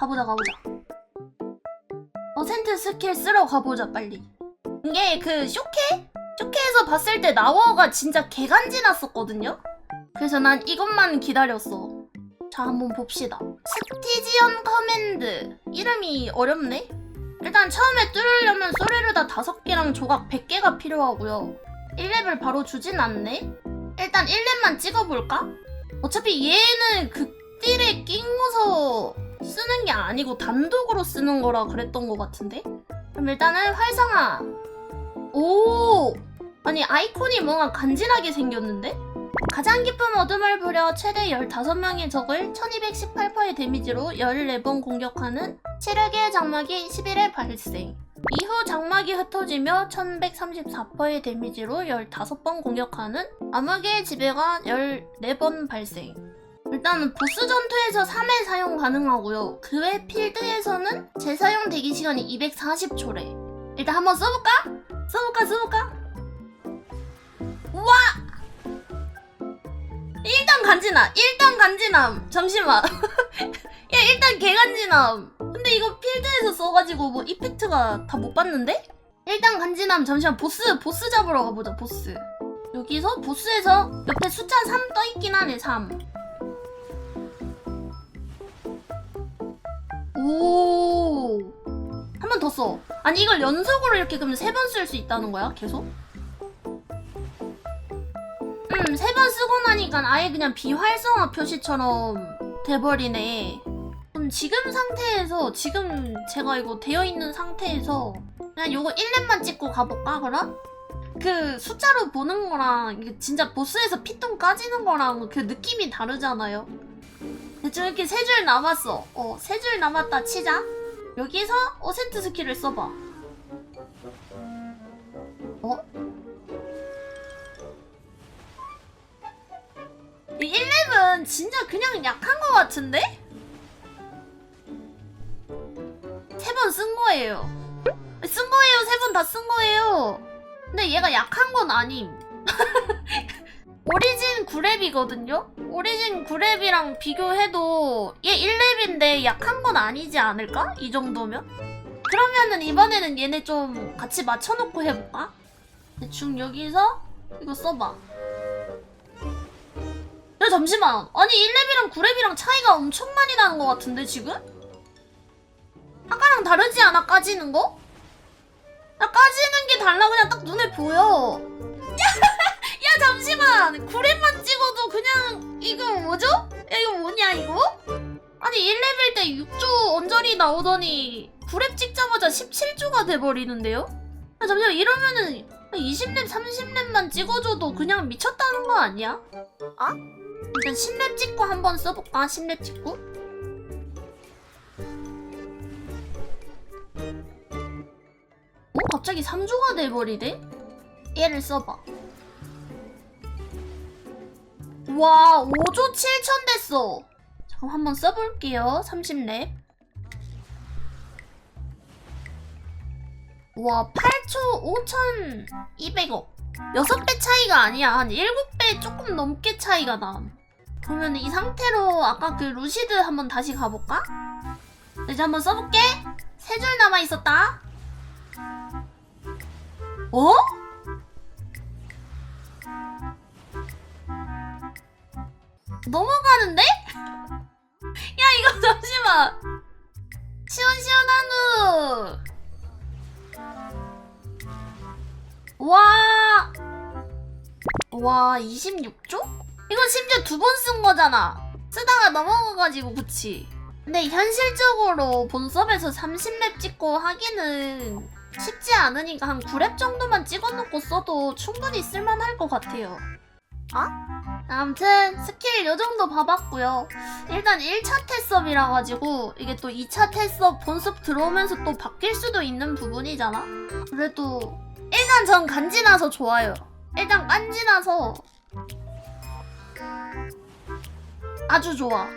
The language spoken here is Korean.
가보자 가보자 어센트 스킬 쓰러 가보자 빨리 이게 그 쇼케? 쇼케에서 봤을 때 나워가 진짜 개간지 났었거든요? 그래서 난 이것만 기다렸어 자 한번 봅시다 스티지언 커맨드 이름이 어렵네? 일단 처음에 뚫으려면 소레르다 5개랑 조각 100개가 필요하고요 1렙을 바로 주진 않네? 일단 1렙만 찍어볼까? 어차피 얘는 게 아니고 단독으로 쓰는 거라 그랬던 것 같은데? 그럼 일단은 활성화 오! 아니 아이콘이 뭔가 간지나게 생겼는데? 가장 깊은 어둠을 부려 최대 15명의 적을 1218%의 데미지로 14번 공격하는 체력의 장막이 11회 발생 이후 장막이 흩어지며 1134%의 데미지로 15번 공격하는 암흑의 지배가 14번 발생 일단은 보스 전투에서 3회 사용 가능하고요 그 외 필드에서는 재사용 대기 시간이 240초래 일단 한번 써볼까? 써볼까 써볼까? 우와! 일단 간지나 일단 간지남 잠시만 야 일단 개간지남 근데 이거 필드에서 써가지고 뭐 이펙트가 다 못 봤는데? 일단 간지남 잠시만 보스 보스 잡으러 가보자 보스 여기서 보스에서 옆에 숫자 3 떠있긴 하네 3 오. 한 번 더 써. 아니 이걸 연속으로 이렇게 그럼 세 번 쓸 수 있다는 거야? 계속? 음, 세 번 쓰고 나니까 아예 그냥 비활성화 표시처럼 돼버리네. 그럼 지금 상태에서 지금 제가 이거 되어 있는 상태에서 그냥 요거 1렙만 찍고 가볼까 그럼? 그 숫자로 보는 거랑 진짜 보스에서 피통 까지는 거랑 그 느낌이 다르잖아요. 대충 이렇게 세 줄 남았어. 어, 세 줄 남았다 치자. 여기서 어센트 스킬을 써봐. 어? 이 1렙은 진짜 그냥 약한 것 같은데? 세 번 쓴 거예요. 쓴 거예요. 세 번 다 쓴 거예요. 근데 얘가 약한 건 아님. 오리진 9렙이거든요? 오리진 9렙이랑 비교해도 얘 1렙인데 약한 건 아니지 않을까? 이 정도면? 그러면은 이번에는 얘네 좀 같이 맞춰놓고 해볼까? 대충 여기서 이거 써봐. 야 잠시만 아니 1렙이랑 9렙이랑 차이가 엄청 많이 나는 것 같은데 지금? 아까랑 다르지 않아 까지는 거? 야 까지는 게 달라 그냥 딱 눈에 보여 야 잠시만 9렙만 찍어도 그냥 이거 뭐죠? 야 이거 뭐냐 이거? 아니 1레벨 때 6조 언저리 나오더니 9렙 찍자마자 17조가 돼버리는데요? 야 잠시만 이러면은 20렙 30렙만 찍어줘도 그냥 미쳤다는 거 아니야? 아? 일단 10렙 찍고 한번 써볼까? 10렙 찍고 어? 갑자기 3조가 돼버리네? 얘를 써봐 와 5조 7천 됐어. 자 그럼 한번 써볼게요. 30렙. 와 8초 5,200억. 6배 차이가 아니야. 한 7배 조금 넘게 차이가 나. 그러면 이 상태로 아까 그 루시드 한번 다시 가볼까? 이제 한번 써볼게. 세 줄 남아있었다. 어? 넘어가는데? 야 이거 잠시만. 시원시원한 우와. 와 26조? 이건 심지어 두 번 쓴 거잖아. 쓰다가 넘어가가지고 그치? 근데 현실적으로 본섭에서 30렙 찍고 하기는 쉽지 않으니까 한 9렙 정도만 찍어놓고 써도 충분히 쓸만할 것 같아요 아? 아무튼 스킬 요 정도 봐봤고요. 일단 1차 테스업이라 가지고 이게 또 2차 테스업 본습 들어오면서 또 바뀔 수도 있는 부분이잖아. 그래도 일단 전 간지나서 좋아요. 일단 간지나서 아주 좋아.